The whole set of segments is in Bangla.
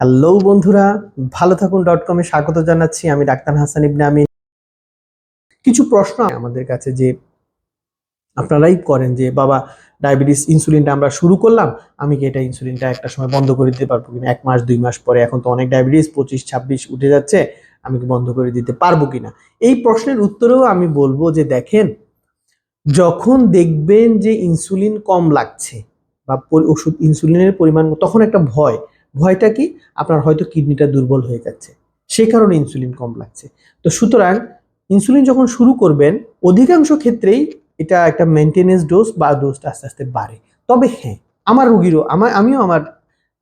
হ্যালো বন্ধুরা, ভালো থাকুন ডট কমে স্বাগত জানাচ্ছি। আমি ডাক্তার হাসান ইবনে আমি কিছু প্রশ্ন আমাদের কাছে যে আপনারাই করেন যে, বাবা ডায়াবেটিস ইনসুলিনটা আমরা শুরু করলাম, আমি কি এটা ইনসুলিনটা একটা সময় বন্ধ করে দিতে পারব কিনা? এক মাস, দুই মাস পরে এখন তো অনেক ডায়াবেটিস পঁচিশ, ছাব্বিশ উঠে যাচ্ছে, আমি কি বন্ধ করে দিতে পারব কিনা? এই প্রশ্নের উত্তরেও আমি বলব যে, দেখেন, যখন দেখবেন যে ইনসুলিন কম লাগছে বা ওষুধ ইনসুলিনের পরিমাণ তখন একটা ভয় ভয়টা কি? আপনার হয়তো কিডনিটা দুর্বল হয়ে যাচ্ছে। সেই কারণে ইনসুলিন কম লাগছে। তো সুতরাং ইনসুলিন যখন শুরু করবেন, অধিকাংশ ক্ষেত্রেই এটা একটা মেনটেনেন্স ডোজ বা ডোজটা আস্তে আস্তে বাড়ে। তবে হ্যাঁ আমার রুগীরও আমার আমিও আমার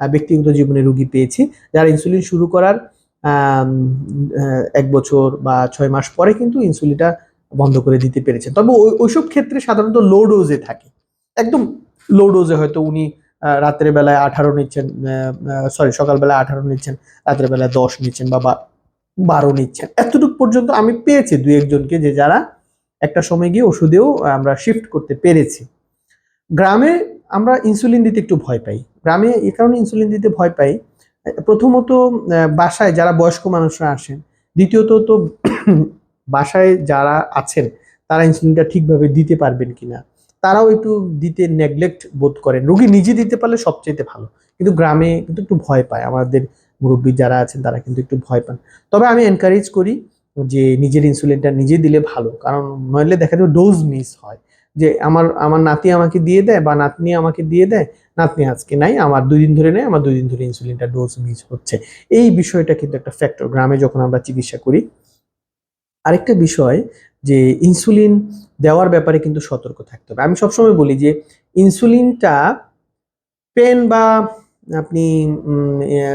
ব্যক্তিগত জীবনে রুগী পেয়েছি যারা ইনসুলিন শুরু করার এক বছর বা ছয় মাস পরে কিন্তু ইনসুলিনটা বন্ধ করে দিতে পেরেছে। তবে ওই, ওইসব ক্ষেত্রে সাধারণত লো ডোজে থাকে। একদম লো ডোজে হয়তো উনি আহ, রাত্রের বেলায় আঠারো নিচ্ছেন সরি সকালবেলায় আঠারো নিচ্ছেন রাত্রের বেলায় দশ নিচ্ছেন বা বারো নিচ্ছেন। এতটুকু পর্যন্ত আমি পেয়েছি দুই একজনকে যে যারা একটা সময় গিয়ে ওষুধেও আমরা শিফট করতে পেরেছি। গ্রামে আমরা ইনসুলিন দিতে একটু ভয় পাই। গ্রামে এ কারণে ইনসুলিন দিতে ভয় পাই। প্রথমত বাসায় যারা বয়স্ক মানুষরা আসেন দ্বিতীয়ত তো বাসায় যারা আছেন তারা ইনসুলিনটা ঠিকভাবে দিতে পারবেন কিনা। তারাও একটু দিতে নেগলেক্ট বোধ করেন। রুগী নিজে দিতে পারলে সবচেয়ে ভালো। কিন্তু গ্রামে কিন্তু একটু ভয় পায়। আমাদের মুরব্বী যারা আছেন, তারা কিন্তু একটু ভয় পান। তবে আমি এনকারেজ করি যে, নিজের ইনসুলিনটা নিজে দিলে ভালো। কারণ নইলে দেখা যাবে ডোজ মিস হয়। যে, আমার আমার নাতি আমাকে দিয়ে দেয় বা নাতনি আমাকে দিয়ে দেয়, নাতনি আজকে নাই, আমার দুই দিন ধরে নেয় আমার দুই দিন ধরে ইনসুলিনটা ডোজ মিস হচ্ছে। এই বিষয়টা কিন্তু একটা ফ্যাক্টর গ্রামে যখন আমরা চিকিৎসা করি, আরেকটা বিষয় যে ইনসুলিন দেওয়ার ব্যাপারে কিন্তু সতর্ক থাকতে হবে। আমি সবসময় বলি যে ইনসুলিনটা পেন বা আপনি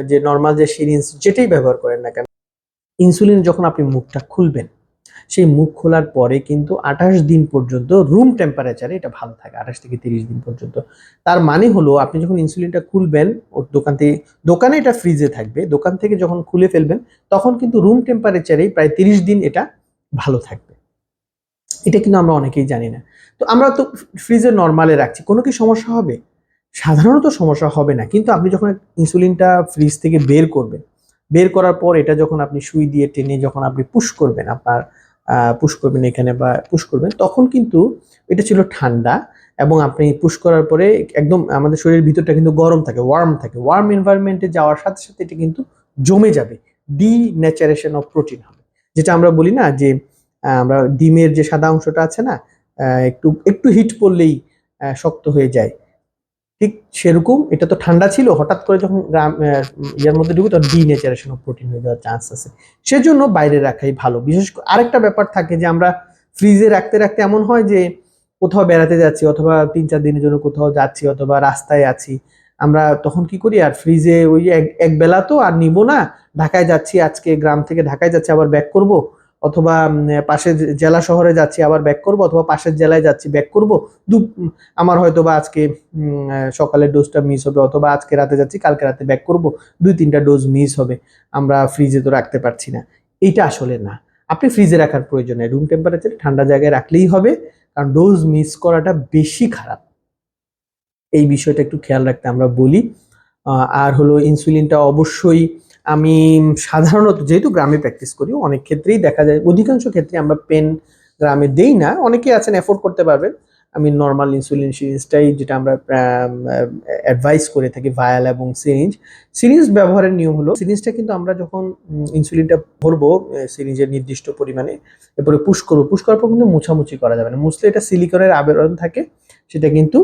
যে নর্মাল যে সিরিঞ্জ যেটাই ব্যবহার করেন না কেন ইনসুলিন যখন আপনি মুখটা খুলবেন, সেই মুখ খোলার পরে কিন্তু আঠাশ দিন পর্যন্ত রুম টেম্পারেচারে এটা ভালো থাকে, আঠাশ থেকে তিরিশ দিন পর্যন্ত। তার মানে হলো আপনি যখন ইনসুলিনটা খুলবেন দোকান থেকে, দোকানে এটা ফ্রিজে থাকবে, দোকান থেকে যখন খুলে ফেলবেন, তখন কিন্তু রুম টেম্পারেচারেই প্রায় তিরিশ দিন এটা ভালো থাকবে। এটা কিন্তু আমরা অনেকেই জানি না। তো আমরা তো ফ্রিজে নর্মালে রাখছি, কোনো কি সমস্যা হবে? সাধারণত সমস্যা হবে না, কিন্তু আপনি যখন ইনসুলিনটা ফ্রিজ থেকে বের করবেন, বের করার পর এটা যখন আপনি সুই দিয়ে টেনে যখন আপনি পুশ করবেন, আপনার পুশ করবেন এখানে বা পুশ করবেন, তখন কিন্তু এটা ছিল ঠান্ডা এবং আপনি পুশ করার পরে একদম আমাদের শরীরের ভিতরটা কিন্তু গরম থাকে ওয়ার্ম থাকে। ওয়ার্ম এনভায়রনমেন্টে যাওয়ার সাথে সাথে এটা কিন্তু জমে যাবে ডি ন্যাচারেশন অফ প্রোটিন হবে। যেটা আমরা বলি না যে আমরা ডিমের যে সাদা অংশটা আছে না একটু একটু হিট পড়লেই শক্ত হয়ে যায়। ঠিক সেরকম, এটা তো ঠান্ডা ছিল, হঠাৎ করে যখন গ্রাম ইয়ার মধ্যে ঢুকে তখন ডিনেচারেশন অফ প্রোটিন হয়ে যাওয়ার চান্স আছে। সেজন্য বাইরে রাখাই ভালো। বিশেষ করে আরেকটা ব্যাপার থাকে যে আমরা ফ্রিজে রাখতে রাখতে এমন হয় যে কোথাও বেড়াতে যাচ্ছি, অথবা তিন চার দিনের জন্য কোথাও যাচ্ছি, অথবা রাস্তায় আছি। আমরা তখন কি করি, আর ফ্রিজে ওই এক বেলা তো আর নিব না, ঢাকায় যাচ্ছি, আজকে গ্রাম থেকে ঢাকায় যাচ্ছি, আবার ব্যাক করব। অথবা পাশের জেলা শহরে যাচ্ছি, আবার ব্যাক করব, অথবা পাশের জেলায় যাচ্ছি ব্যাক করব, দু, আমার হয়তো বা আজকে সকালের ডোজটা মিস হবে, অথবা আজকে রাতে যাচ্ছি, কালকে রাতে ব্যাক করব, দুই তিনটা ডোজ মিস হবে, আমরা ফ্রিজে তো রাখতে পারছি না। এটা আসলে না। আপনি ফ্রিজে রাখার প্রয়োজন নেই রুম টেম্পারেচারে ঠান্ডা জায়গায় রাখলেই হবে, কারণ ডোজ মিস করাটা বেশি খারাপ। এই বিষয়টা একটু খেয়াল রাখতে আমরা বলি। আর হলো ইনসুলিনটা অবশ্যই আমি সাধারণত যেহেতু গ্রামে প্র্যাকটিস করি, অনেক ক্ষেত্রেই দেখা যায়, অধিকাংশ ক্ষেত্রে আমরা পেন গ্রামে দেই না, অনেকেই আছেন অ্যাফোর্ড করতে পারবেন। আমি নর্মাল ইনসুলিন সিরিজটাই যেটা আমরা অ্যাডভাইস করে থাকি ভায়াল এবং সিরিঞ্জ সিরিঞ্জ ব্যবহারের নিয়ম হলো সিরিঞ্জটা কিন্তু আমরা যখন ইনসুলিনটা ভরবো সিরিঞ্জের নির্দিষ্ট পরিমাণে, এরপরে পুশ করব পুশ করার পর কিন্তু মুছামুছি করা যাবে না। মুছলে এটা সিলিকনের আবেদন থাকে, সেটা কিন্তু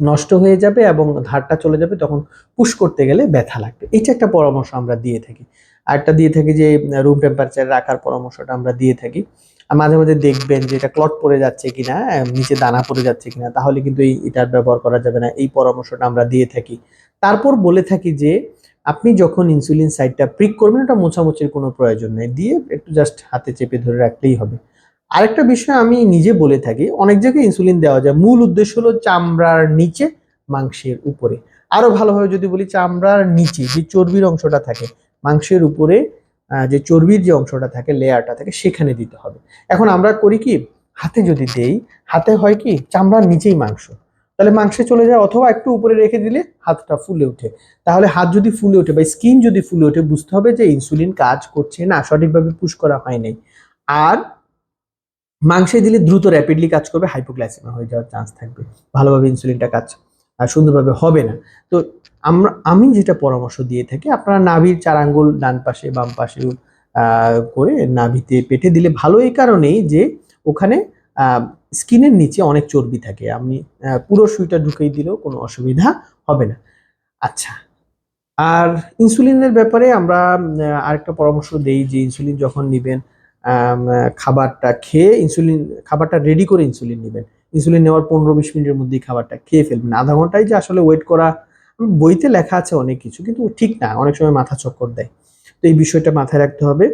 নষ্ট হয়ে যাবে এবং ধারটা চলে যাবে, তখন পুশ করতে গেলে ব্যথা লাগবে। এটা একটা পরামর্শ আমরা দিয়ে থাকি। আরেকটা দিয়ে থাকি যে রুম টেম্পারেচার রাখার পরামর্শটা আমরা দিয়ে থাকি। আর মাঝে মাঝে দেখবেন যে, এটা ক্লট পড়ে যাচ্ছে কিনা নিচে দানা পড়ে যাচ্ছে কিনা, তাহলে কিন্তু এই, এটার ব্যবহার করা যাবে না। এই পরামর্শটা আমরা দিয়ে থাকি। তারপর বলে থাকি যে, আপনি যখন ইনসুলিন সাইডটা প্রিক করবেন, ওটা মোছামুছির কোনো প্রয়োজন নেই। দিয়ে একটু জাস্ট হাতে চেপে ধরে রাখলেই হবে। আরেকটা বিষয় আমি নিজে বলে থাকি, অনেক জায়গায় ইনসুলিন দেওয়া যায়। মূল উদ্দেশ্য হলো চামড়ার নিচে মাংসের উপরে। আরও ভালোভাবে যদি বলি, চামড়ার নিচে যে চর্বির অংশটা থাকে, মাংসের উপরে যে চর্বির যে অংশটা থাকে, লেয়ারটা থাকে, সেখানে দিতে হবে। এখন আমরা করি কি, হাতে যদি দেই, হাতে হয় কি, চামড়ার নিচেই মাংস। তাহলে মাংসে চলে যায়, অথবা একটু উপরে রেখে দিলে হাতটা ফুলে ওঠে। তাহলে হাত যদি ফুলে ওঠে বা স্কিন যদি ফুলে ওঠে, বুঝতে হবে যে ইনসুলিন কাজ করছে না, সঠিকভাবে পুশ করা হয় নাই। আর মাংসে দিলে দ্রুত র্যাপিডলি কাজ করবে হাইপোগ্লাইসেমিয়া হয়ে যাওয়ার চান্স থাকবে। ভালোভাবে ইনসুলিনটা কাজ সুন্দরভাবে হবে না। তো আমরা, আমি যেটা পরামর্শ দিয়ে থাকি, আপনারা নাভির চার আঙ্গুল ডান পাশে, বাম পাশে করে নাভিতে পেটে দিলে ভালো এই কারণেই যে ওখানে স্কিনের নিচে অনেক চর্বি থাকে। আপনি পুরো সুইটা ঢুকিয়ে দিলেও কোনো অসুবিধা হবে না। আচ্ছা আর ইনসুলিনের ব্যাপারে আমরা আরেকটা পরামর্শ দেই যে ইনসুলিন যখন নেবেন খাবারটা খেয়ে ইনসুলিন খাবারটা রেডি করে ইনসুলিন নেবেন। ইনসুলিন নেওয়ার পনেরো বিশ মিনিটের মধ্যেই খাবারটা খেয়ে ফেলবেন। আধা ঘন্টায় যে আসলে ওয়েট করা বইতে লেখা আছে অনেক কিছু, কিন্তু ঠিক না, অনেক সময় মাথা চক্কর দেয়। তো এই বিষয়টা মাথায় রাখতে হবে।